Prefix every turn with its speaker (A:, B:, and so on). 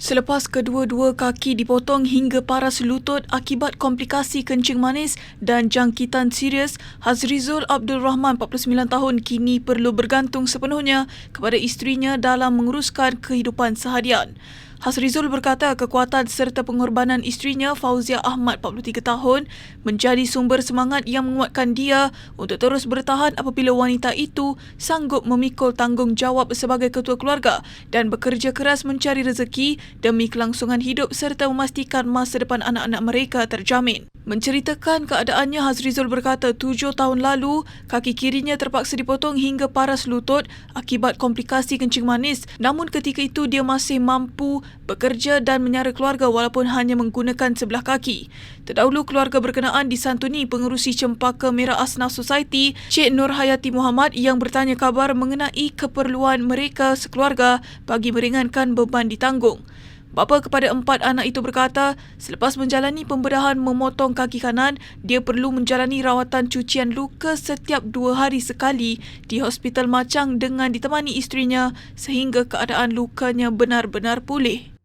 A: Selepas kedua-dua kaki dipotong hingga paras lutut akibat komplikasi kencing manis dan jangkitan serius, Hazrizul Abdul Rahman 49 tahun kini perlu bergantung sepenuhnya kepada isterinya dalam menguruskan kehidupan seharian. Hasrizul berkata kekuatan serta pengorbanan isterinya Fauzia Ahmad 43 tahun menjadi sumber semangat yang menguatkan dia untuk terus bertahan apabila wanita itu sanggup memikul tanggungjawab sebagai ketua keluarga dan bekerja keras mencari rezeki demi kelangsungan hidup serta memastikan masa depan anak-anak mereka terjamin. Menceritakan keadaannya, Hazrizul berkata tujuh tahun lalu, kaki kirinya terpaksa dipotong hingga paras lutut akibat komplikasi kencing manis. Namun ketika itu dia masih mampu bekerja dan menyara keluarga walaupun hanya menggunakan sebelah kaki. Terdahulu keluarga berkenaan disantuni pengerusi Cempaka Merah Asnaf Society, Cik Nur Hayati Muhammad yang bertanya kabar mengenai keperluan mereka sekeluarga bagi meringankan beban ditanggung. Bapa kepada empat anak itu berkata, selepas menjalani pembedahan memotong kaki kanan, dia perlu menjalani rawatan cucian luka setiap dua hari sekali di Hospital Macang dengan ditemani isterinya sehingga keadaan lukanya benar-benar pulih.